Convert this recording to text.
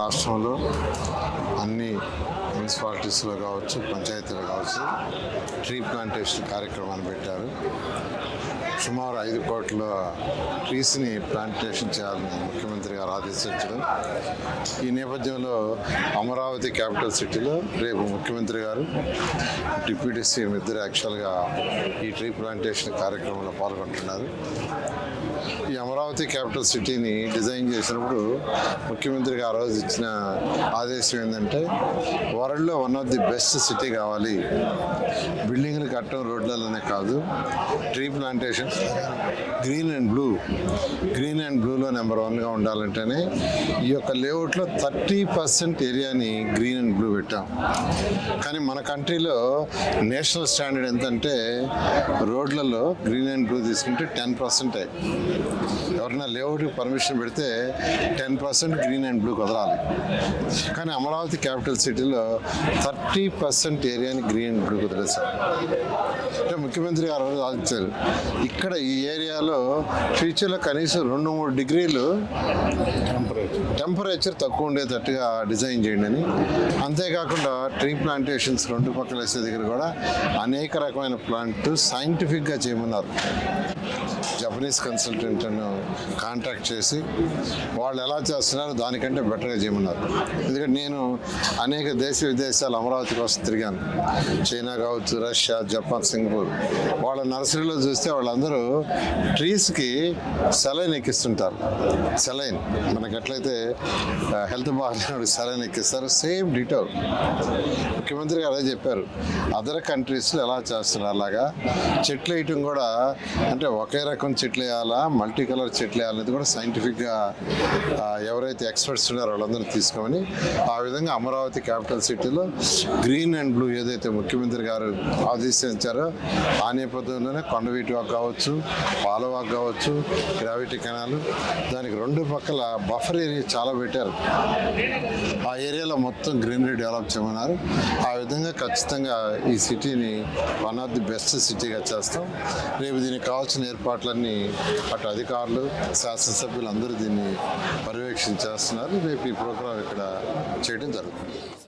రాష్ట్రంలో అన్ని మున్సిపాలిటీస్లో కావచ్చు పంచాయతీలో కావచ్చు ట్రీ ప్లాంటేషన్ కార్యక్రమాన్ని పెట్టారు. సుమారు ఐదు కోట్ల ట్రీస్ని ప్లాంటేషన్ చేయాలని ముఖ్యమంత్రి గారు ఆదేశించడం. ఈ నేపథ్యంలో అమరావతి క్యాపిటల్ సిటీలో రేపు ముఖ్యమంత్రి గారు డిప్యూటీ సీఎం ఇద్దరు యాక్చువల్గా ఈ ట్రీ ప్లాంటేషన్ కార్యక్రమంలో పాల్గొంటున్నారు. ఈ అమరావతి క్యాపిటల్ సిటీని డిజైన్ చేసినప్పుడు ముఖ్యమంత్రి గారు రోజు ఇచ్చిన ఆదేశం ఏంటంటే వరల్డ్లో one of the best city కావాలి. బిల్డింగ్ కట్టడం రోడ్లలోనే కాదు tree plantation green and blue. Green and బ్లూలో number వన్గా ఉండాలంటేనే ఈ యొక్క లేఅవుట్లో థర్టీ పర్సెంట్ ఏరియాని గ్రీన్ అండ్ బ్లూ పెట్టాం. కానీ మన కంట్రీలో నేషనల్ స్టాండర్డ్ ఎంతంటే రోడ్లలో గ్రీన్ అండ్ బ్లూ తీసుకుంటే టెన్ పర్సెంటే. ఎవరైనా లేఅవుట్కి పర్మిషన్ పెడితే ten percent green and blue కుదరాలి. కానీ అమరావతి క్యాపిటల్ సిటీలో థర్టీ పర్సెంట్ ఏరియాని గ్రీన్ అండ్ బ్లూ కుదిరేశారు. అంటే ముఖ్యమంత్రి గారు ఆలోచించారు. ఇక్కడ ఈ ఏరియాలో ఫ్యూచర్లో కనీసం రెండు మూడు డిగ్రీలు టెంపరేచర్ తక్కువ ఉండేటట్టుగా డిజైన్ చేయండి అని. అంతేకాకుండా ట్రీ ప్లాంటేషన్స్ రెండు పక్కల వేసే దగ్గర కూడా అనేక రకమైన ప్లాంట్ సైంటిఫిక్గా చేయమన్నారు. జపనీస్ కన్సల్టెంట్ కాంటాక్ట్ చేసి వాళ్ళు ఎలా చేస్తున్నారో దానికంటే బెటర్గా చేయమన్నారు. ఎందుకంటే నేను అనేక దేశ విదేశాలు అమరావతి కోసం తిరిగాను. చైనా కావచ్చు రష్యా జపాన్ సింగపూర్. వాళ్ళ నర్సరీలో చూస్తే వాళ్ళందరూ ట్రీస్కి సెలైన్ ఎక్కిస్తుంటారు. సెలైన్ మనకి ఎట్లయితే హెల్త్ బాగాలేనప్పుడు సెలైన్ ఎక్కిస్తారు సేమ్ డీటెయిల్ ముఖ్యమంత్రి గారు అదే చెప్పారు. అదర్ కంట్రీస్లో ఎలా చేస్తున్నారు అలాగా. చెట్లు వేయటం కూడా అంటే ఒకే రకం చెట్లు వేయాలా? మల్టీ కలర్ చెట్లు వేయాలనేది కూడా సైంటిఫిక్గా ఎవరైతే ఎక్స్పర్ట్స్ ఉన్నారో వాళ్ళందరూ తీసుకోమని ఆ విధంగా అమరావతి క్యాపిటల్ సిటీలో గ్రీన్ అండ్ బ్లూ ఏదైతే ముఖ్యమంత్రి గారు ఆదేశించారో ఆ నేపథ్యంలోనే కొండవీటి వాక్ కావచ్చు పాలవాక్ కావచ్చు గ్రావిటీ కెనాల్ దానికి రెండు పక్కల బఫర్ ఏరియా చాలా పెట్టారు. ఆ ఏరియాలో మొత్తం గ్రీనరీ డెవలప్ చేయమన్నారు. ఆ విధంగా ఖచ్చితంగా ఈ సిటీని వన్ ఆఫ్ ది బెస్ట్ సిటీగా చేస్తాం. రేపు దీనికి కావాల్సిన ఏర్పాట్లన్నీ అటు అధికారులు శాసనసభ్యులు అందరూ దీన్ని పర్యవేక్షణ చేస్తున్నారు రేపు ఈ ప్రోగ్రాం ఇక్కడ చేయడం జరుగుతుంది.